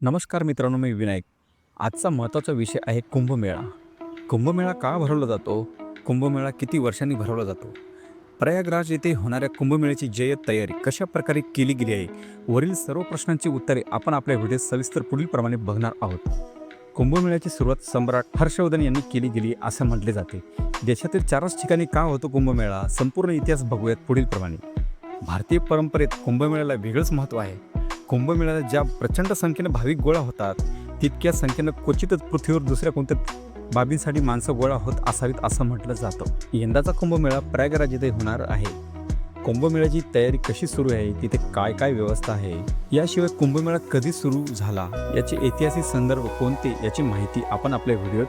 नमस्कार मित्रांनो मी विनायक. आजचा महत्त्वाचा विषय आहे कुंभमेळा. कुंभमेळा का भरवला जातो? कुंभमेळा किती वर्षांनी भरवला जातो? प्रयागराज येथे होणाऱ्या कुंभमेळ्याची जय्यत तयारी कशा प्रकारे केली गेली आहे? वरील सर्व प्रश्नांची उत्तरे आपण आपल्या व्हिडिओ सविस्तर पुढीलप्रमाणे बघणार आहोत. कुंभमेळ्याची सुरुवात सम्राट हर्षवर्धन यांनी केली गेली असं म्हटले जाते. देशातील चारच ठिकाणी का होतो कुंभमेळा? संपूर्ण इतिहास बघूयात पुढीलप्रमाणे भारतीय परंपरेत कुंभमेळ्याला वेगळंच महत्त्व आहे. कुंभमेळ्याला ज्या प्रचंड संख्येनं भाविक गोळा होतात तितक्या संख्येनं क्वचितच पृथ्वीवर दुसऱ्या कोणत्या बाबींसाठी माणसं गोळा होत असावीत असं म्हटलं जातं. यंदाचा कुंभमेळा प्रयागराज येथे होणार आहे. कुंभमेळ्याची तयारी कशी सुरू आहे तिथे काय काय व्यवस्था आहे याशिवाय कुंभमेळा कधी सुरू झाला याचे ऐतिहासिक संदर्भ कोणते याची माहिती आपण आपल्या व्हिडिओत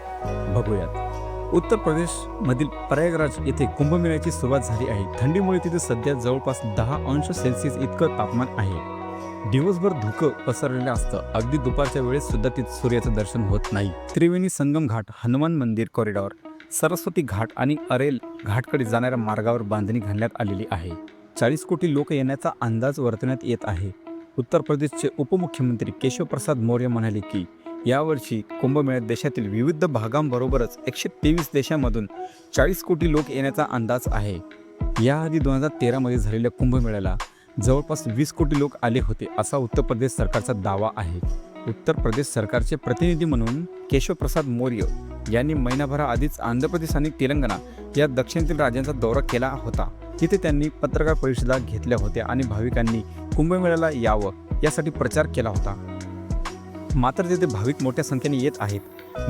बघूयात. उत्तर प्रदेशमधील प्रयागराज येथे कुंभमेळ्याची सुरुवात झाली आहे. थंडीमुळे तिथे सध्या जवळपास दहा अंश सेल्सिअस इतकं तापमान आहे. दिवसभर धुकं पसरलेलं असतं. अगदी दुपारच्या वेळेस सुद्धा तिथे सूर्याचं दर्शन होत नाही. त्रिवेणी संगम घाट हनुमान मंदिर कॉरिडॉर सरस्वती घाट आणि अरेल घाटकडे जाणाऱ्या मार्गावर बांधणी घालण्यात आलेली आहे. चाळीस कोटी लोक येण्याचा अंदाज वर्तवण्यात येत आहे. उत्तर प्रदेशचे उपमुख्यमंत्री केशवप्रसाद मौर्य म्हणाले की यावर्षी कुंभमेळ्यात देशातील विविध भागांबरोबरच एकशे तेवीस देशांमधून चाळीस कोटी लोक येण्याचा अंदाज आहे. याआधी दोन हजार तेरामध्ये झालेल्या कुंभमेळ्याला जवळपास वीस कोटी लोक आले होते असा उत्तर प्रदेश सरकारचा दावा आहे. उत्तर प्रदेश सरकारचे प्रतिनिधी म्हणून केशवप्रसाद मौर्य यांनी महिनाभराआधीच आंध्र प्रदेश आणि तेलंगणा या दक्षिणेतील राज्यांचा दौरा केला होता. तिथे त्यांनी पत्रकार परिषदा घेतल्या होत्या आणि भाविकांनी कुंभमेळ्याला यावं यासाठी प्रचार केला होता. मात्र तिथे भाविक मोठ्या संख्येने येत आहेत.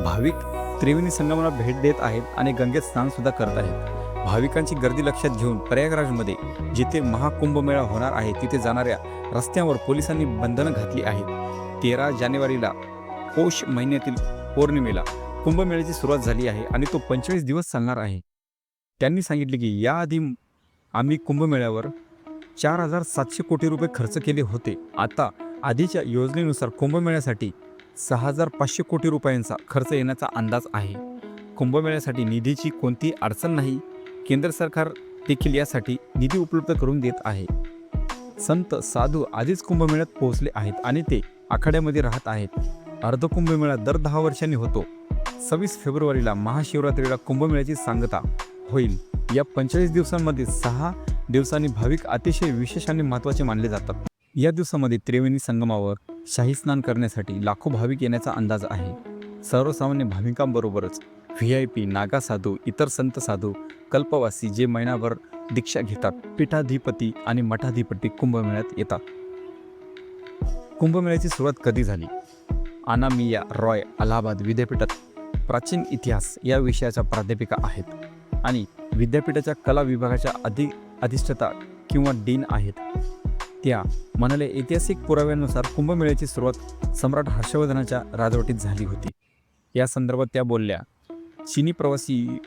भाविक त्रिवेणी संगमाला भेट देत आहेत आणि गंगेत स्नान सुद्धा करत आहेत. भाविकांची गर्दी लक्षात घेऊन प्रयागराजमध्ये जिथे महाकुंभमेळा होणार आहे तिथे जाणाऱ्या रस्त्यावर पोलिसांनी बंधनं घातली आहेत. तेरा जानेवारीला पौष महिन्यातील पौर्णिमेला कुंभमेळ्याची सुरुवात झाली आहे आणि तो पंचेचाळीस दिवस चालणार आहे. त्यांनी सांगितले की याआधी आम्ही कुंभमेळ्यावर चार हजार सातशे कोटी रुपये खर्च केले होते. आता आधीच्या योजनेनुसार कुंभमेळ्यासाठी सहा हजार पाचशे कोटी रुपयांचा खर्च येण्याचा अंदाज आहे. कुंभमेळ्यासाठी निधीची कोणतीही अडचण नाही. केंद्र सरकार देखील यासाठी निधी उपलब्ध करून देत आहे. संत साधू आधीच कुंभमेळ्यात पोहोचले आहेत आणि ते आखाड्यामध्ये राहत आहेत. अर्ध कुंभमेळा दर दहा वर्षांनी होतो. सव्वीस फेब्रुवारीला महाशिवरात्रीला कुंभमेळ्याची सांगता होईल. या पंचेचाळीस दिवसांमध्ये सहा दिवसांनी भाविक अतिशय विशेष आणि महत्त्वाचे मानले जातात. या दिवसामध्ये त्रिवेणी संगमावर शाही स्नान करण्यासाठी लाखो भाविक येण्याचा अंदाज आहे. सर्वसामान्य भाविकांबरोबरच V I P Naga sadhu इतर संत साधू कल्पवासी जे महिनाभर दीक्षा घेतात पीठाधिपती आणि मठाधिपती कुंभमेळ्यात येतात. कुंभमेळ्याची सुरुवात कधी झाली? अनामिया रॉय अलाहाबाद विद्यापीठात प्राचीन इतिहास या विषयाच्या प्राध्यापिका आहेत आणि विद्यापीठाच्या कला विभागाच्या अधि अधिष्ठता किंवा डीन आहेत. त्या म्हणाले ऐतिहासिक पुराव्यानुसार कुंभमेळ्याची सुरुवात सम्राट हर्षवर्धनाच्या राजवटीत झाली होती. या संदर्भात त्या बोलल्या चीनी प्रवासी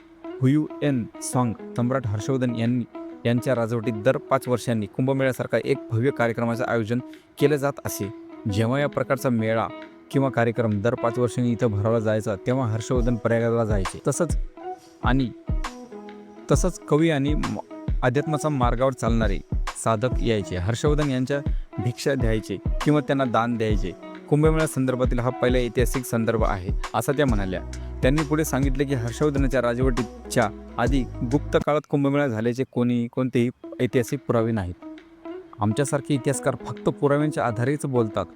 हुयू एन सॉंग सम्राट हर्षवर्धन यांनी यांच्या राजवटीत दर पाच वर्षांनी कुंभमेळ्यासारखा एक भव्य कार्यक्रमाचं आयोजन केलं जात असे. जेव्हा या प्रकारचा मेळा किंवा कार्यक्रम दर पाच वर्षांनी इथं भरवला जायचा तेव्हा हर्षवर्धन प्रयागराला जायचे. तसंच आणि तसंच कवी आणि म- अध्यात्माचा मार्गावर चालणारे साधक यायचे. हर्षवर्धन यांच्या भिक्षा द्यायचे किंवा त्यांना दान द्यायचे. कुंभमेळा संदर्भातील हा पहिला ऐतिहासिक संदर्भ आहे असं त्या म्हणाल्या. त्यांनी पुढे सांगितले की हर्षवर्धनाच्या राजवटीच्या आधी गुप्त काळात कुंभमेळा झाल्याचे कोणी कोणतेही ऐतिहासिक पुरावे नाहीत. आमच्यासारखे इतिहासकार फक्त पुराव्यांच्या आधारेच बोलतात.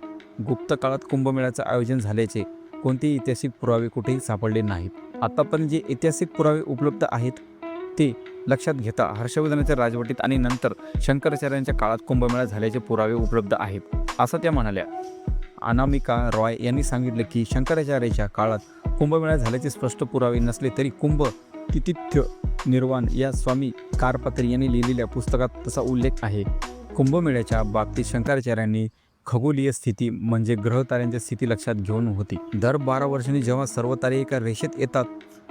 गुप्त काळात कुंभमेळ्याचं आयोजन झाल्याचे कोणतेही ऐतिहासिक पुरावे कुठेही सापडले नाहीत. आतापर्यंत जे ऐतिहासिक पुरावे उपलब्ध आहेत ते लक्षात घेता हर्षवर्धनाच्या राजवटीत आणि नंतर शंकराचार्यांच्या काळात कुंभमेळा झाल्याचे पुरावे उपलब्ध आहेत असं त्या म्हणाल्या. अनामिका रॉय यांनी सांगितलं की शंकराचार्याच्या काळात कुंभमेळा झाल्याचे स्पष्ट पुरावे नसले तरी कुंभ तिथिथ्य निर्वाण या स्वामी कारपात्री यांनी लिहिलेल्या पुस्तकात तसा उल्लेख आहे. कुंभमेळ्याच्या बाबतीत शंकराचार्यांनी खगोलीय स्थिती म्हणजे ग्रहताऱ्यांच्या स्थिती लक्षात घेऊन होती. दर बारा वर्षांनी जेव्हा सर्व तारे एका रेषेत येतात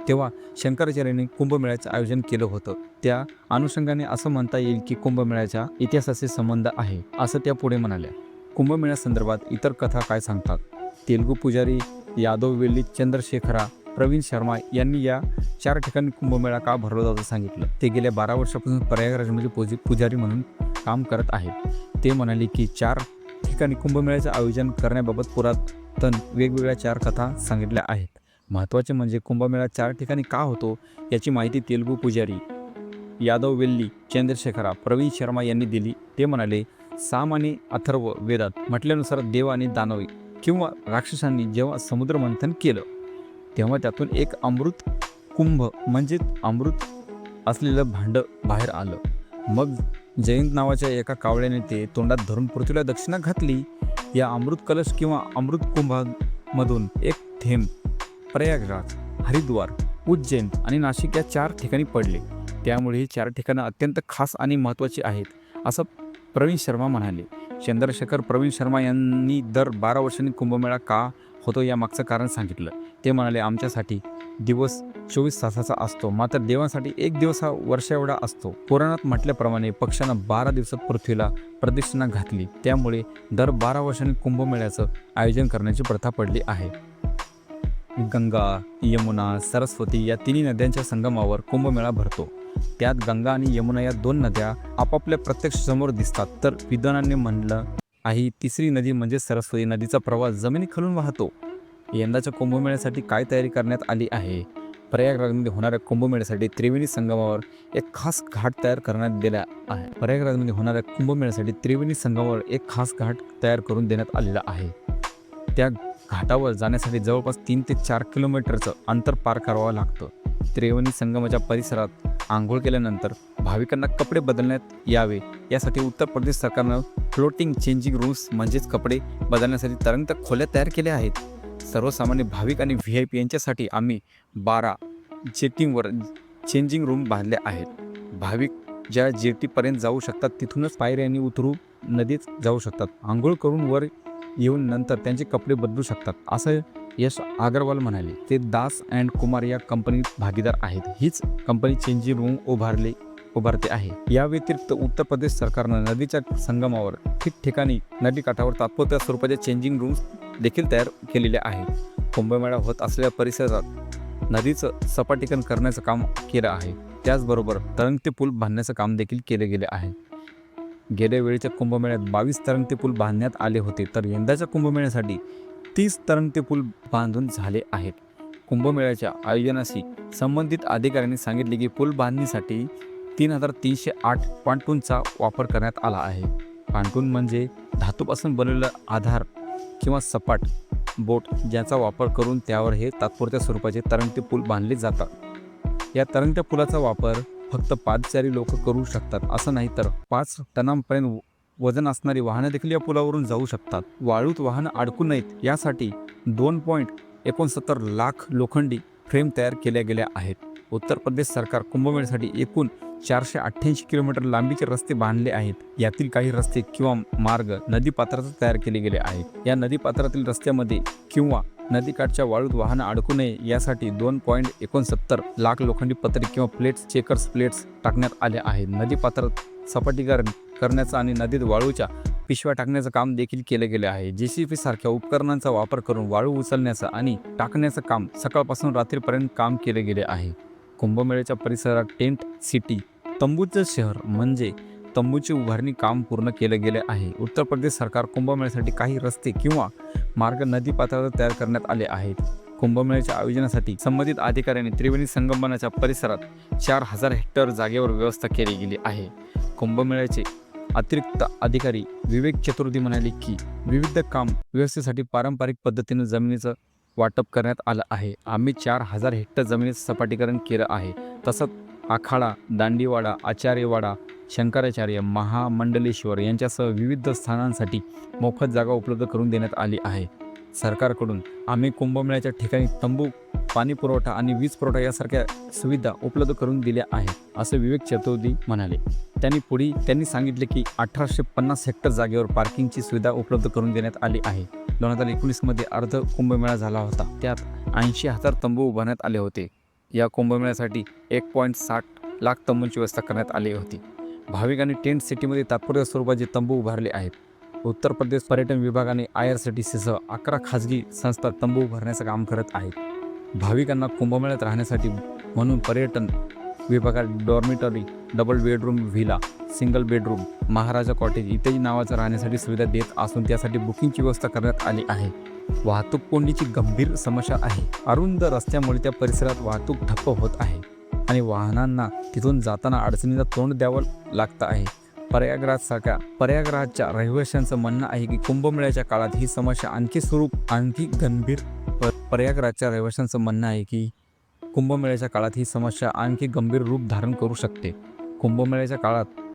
तेव्हा शंकराचार्यांनी कुंभमेळ्याचं आयोजन केलं होतं. त्या अनुषंगाने असं म्हणता येईल की कुंभमेळ्याच्या इतिहासाचे संबंध आहे असं त्या पुढे म्हणाल्या. कुंभमेळ्यासंदर्भात इतर कथा काय सांगतात? तेलुगू पुजारी यादव वेल्ली चंद्रशेखरा प्रवीण शर्मा यांनी या चार ठिकाणी कुंभमेळा का भरवला जातो सांगितलं. ते गेल्या बारा वर्षापासून प्रयागराजमध्ये पूजी पुजारी म्हणून काम करत आहेत. ते म्हणाले की चार ठिकाणी कुंभमेळ्याचं आयोजन करण्याबाबत पुरातन वेगवेगळ्या चार कथा सांगितल्या आहेत. महत्त्वाचे म्हणजे कुंभमेळा चार ठिकाणी का होतो याची माहिती तेलुगू पुजारी यादव वेल्ली चंद्रशेखरा प्रवीण शर्मा यांनी दिली. ते म्हणाले साम आणि अथर्व वेदात म्हटल्यानुसार देव आणि दानव किंवा राक्षसांनी जेव्हा समुद्र मंथन केलं तेव्हा त्यातून एक अमृत कुंभ म्हणजे अमृत असलेलं भांडं बाहेर आलं. मग जयंत नावाच्या एका कावळ्याने ते तोंडात धरून पृथ्वीला दक्षिणा घातली. या अमृत कलश किंवा अमृत कुंभामधून एक थेंब प्रयागराज हरिद्वार उज्जैन आणि नाशिक या चार ठिकाणी पडले. त्यामुळे ही चार ठिकाणं अत्यंत खास आणि महत्त्वाची आहेत असं प्रवीण शर्मा म्हणाले. चंद्रशेखर प्रवीण शर्मा यांनी दर बारा वर्षांनी कुंभमेळा का होतो यामागचं कारण सांगितलं. ते म्हणाले आमच्यासाठी दिवस चोवीस तासाचा असतो. मात्र देवांसाठी एक दिवस हा वर्ष एवढा असतो. पुराणात म्हटल्याप्रमाणे पक्षानं बारा दिवसात पृथ्वीला प्रदक्षिणा घातली. त्यामुळे दर बारा वर्षांनी कुंभमेळ्याचं आयोजन करण्याची प्रथा पडली आहे. गंगा यमुना सरस्वती या तिन्ही नद्यांच्या संगमावर कुंभमेळा भरतो. त्यात गंगा आणि यमुना या दोन नद्या आपापल्या प्रत्यक्ष समोर दिसतात. तर विद्वानांनी म्हणलं आहे तिसरी नदी म्हणजे सरस्वती नदीचा प्रवाह जमिनीखालून वाहतो. यंदाच्या कुंभमेळ्यासाठी काय तयारी करण्यात आली आहे? प्रयागराजमध्ये होणाऱ्या कुंभमेळ्यासाठी त्रिवेणी संगमावर एक खास घाट तयार करण्यात दिला आहे. प्रयागराजमध्ये होणाऱ्या कुंभमेळ्यासाठी त्रिवेणी संगमावर एक खास घाट तयार करून देण्यात आलेला आहे. त्या घाटावर जाण्यासाठी जवळपास तीन ते चार किलोमीटरचं अंतर पार करावं लागतं. त्रिवेणी संगमाच्या परिसरात आंघोळ केल्यानंतर भाविकांना कपडे बदलण्यात यावे. यासाठी उत्तर प्रदेश सरकारनं फ्लोटिंग चेंजिंग रूम्स म्हणजेच कपडे बदलण्यासाठी तरंगत खोल्या तयार केल्या आहेत. सर्वसामान्य भाविक आणि व्ही आय पी यांच्यासाठी आम्ही बारा जेटींवर चेंजिंग रूम बांधल्या आहेत. भाविक ज्या जेटीपर्यंत जाऊ शकतात तिथूनच पायऱ्यांनी उतरू नदीत जाऊ शकतात. आंघोळ करून वर येऊन नंतर त्यांचे कपडे बदलू शकतात. असं यश अग्रवाल म्हणाले ते दास अँड कुमार या कंपनीत भागीदार आहेत. हीच कंपनी चेंजिंग रूम उभारले उभारते आहे. या व्यतिरिक्त उत्तर प्रदेश सरकारनं नदीच्या संगमावर ठिकठिकाणी नदीकाठावर तात्पुरत्या स्वरूपाच्या चेंजिंग रूम्स देखील तयार केलेल्या आहेत. कुंभमेळा होत असलेल्या परिसरात नदीचं सपाटीकरण करण्याचं काम केलं आहे. त्याचबरोबर तरंगते पूल बांधण्याचं काम देखील केले गेले आहे. गेल्या वेळेच्या कुंभमेळ्यात बावीस तरंगते पूल बांधण्यात आले होते. तर यंदाच्या कुंभमेळ्यासाठी तीस तरंगते पूल बांधून झाले आहेत. कुंभमेळ्याच्या आयोजनाशी संबंधित अधिकाऱ्यांनी सांगितले की पूल बांधणीसाठी तीन हजार तीनशे आठ पांटूनचा वापर करण्यात आला आहे. पांटून म्हणजे धातूपासून बनवलेला आधार किंवा सपाट बोट ज्याचा वापर करून त्यावर हे तात्पुरत्या स्वरूपाचे तरंगते पूल बांधले जातात. या तरंगत्या पुलाचा वापर फक्त पादचारी लोक करू शकतात असं नाही तर पाच टनांपर्यंत वजन असणारी वाहनं देखील या पुलावरून जाऊ शकतात. वाळूत वाहनं अडकू नयेत यासाठी दोन पॉईंट एकोणसत्तर लाख लोखंडी फ्रेम तयार केल्या गेल्या आहेत. उत्तर प्रदेश सरकार कुंभमेळसाठी एकूण चारशे अठ्ठ्याऐंशी किलोमीटर लांबीचे रस्ते बांधले आहेत. यातील काही रस्ते किंवा मार्ग नदीपात्रात तयार केले गेले आहेत. या नदीपात्रातील रस्त्यामध्ये किंवा नदीकाठच्या वाळूत वाहनं अडकू नये यासाठी दोन पॉईंट एकोणसत्तर लाख लोखंडी पत्रे किंवा प्लेट्स चेकर्स प्लेट्स टाकण्यात आल्या आहेत. नदीपात्रात सपाटीकरण करण्याचं आणि नदीत वाळूच्या पिशव्या टाकण्याचं काम देखील केलं गेले आहे. जे सी पी सारख्या उपकरणांचा वापर करून वाळू उचलण्याचं आणि टाकण्याचं काम सकाळपासून रात्रीपर्यंत काम केले गेले आहे. कुंभमेळ्याच्या परिसरात टेंट सिटी तंबूचं शहर म्हणजे तंबूची उभारणी काम पूर्ण केले गेले आहे. उत्तर प्रदेश सरकार कुंभमेळ्यासाठी काही रस्ते किंवा मार्ग नदी पात्रावर तयार करण्यात आले आहेत. कुंभमेळ्याच्या आयोजनासाठी संबंधित अधिकाऱ्यांनी त्रिवेणी संगमनाच्या परिसरात चार हजार हेक्टर जागेवर व्यवस्था केली गेली आहे. कुंभमेळ्याचे अतिरिक्त अधिकारी विवेक चतुर्दी म्हणाले की विविध काम व्यवस्थेसाठी पारंपरिक पद्धतीनं जमिनीचं वाटप करण्यात आलं आहे. आम्ही चार हजार हेक्टर जमिनीचं सपाटीकरण केलं आहे. तसंच आखाडा दांडीवाडा आचार्यवाडा शंकराचार्य महामंडलेश्वर यांच्यासह विविध स्थानांसाठी मोफत जागा उपलब्ध करून देण्यात आली आहे. सरकारकडून आम्ही कुंभमेळ्याच्या ठिकाणी तंबू पाणी पुरवठा आणि वीज पुरवठा यासारख्या सुविधा उपलब्ध करून दिल्या आहेत असं विवेक चतुर्दी म्हणाले. त्यांनी पुढे त्यांनी सांगितले की अठराशे पन्नास हेक्टर जागेवर पार्किंगची सुविधा उपलब्ध करून देण्यात आली आहे. दोन हजार एकोणीसमध्ये अर्ध कुंभमेळा झाला होता. त्यात ऐंशी हजार तंबू उभारण्यात आले होते. या कुंभमेळ्यासाठी एक पॉईंट साठ लाख तंबूंची व्यवस्था करण्यात आली होती. भाविकांनी टेंट सिटीमध्ये तात्पुरत्या स्वरूपाचे तंबू उभारले आहेत. उत्तर प्रदेश पर्यटन विभागाने आय आर सी टी सीसह अकरा खाजगी संस्था तंबू उभारण्याचं काम करत आहेत. भाविकांना कुंभमेळ्यात राहण्यासाठी म्हणून पर्यटन विभागात dormitory double bedroom villa single bedroom Maharaja cottage इत्यादी नावाचं राहण्यासाठी सुविधा देत असून त्यासाठी बुकिंगची व्यवस्था करण्यात आली आहे. वाहतूक कोंडीची गंभीर समस्या आहे. अरुंद रस्त्यामुळे त्या परिसरात वाहतूक ठप्प होत आहे आणि वाहनांना तिथून जाताना अडचणींना तोंड द्यावं लागतं आहे. पर्यागराजसारख्या पर्यागराजच्या रहिवाशांचं म्हणणं आहे की कुंभमेळ्याच्या काळात ही समस्या आणखी स्वरूप आणखी गंभीर प- प्रयागराजच्या रहिवाशांचं म्हणणं आहे की कुंभमेळ्याच्या काळात ही समस्या आणखी गंभीर रूप धारण करू शकते. कुंभमेळ्याच्या काळात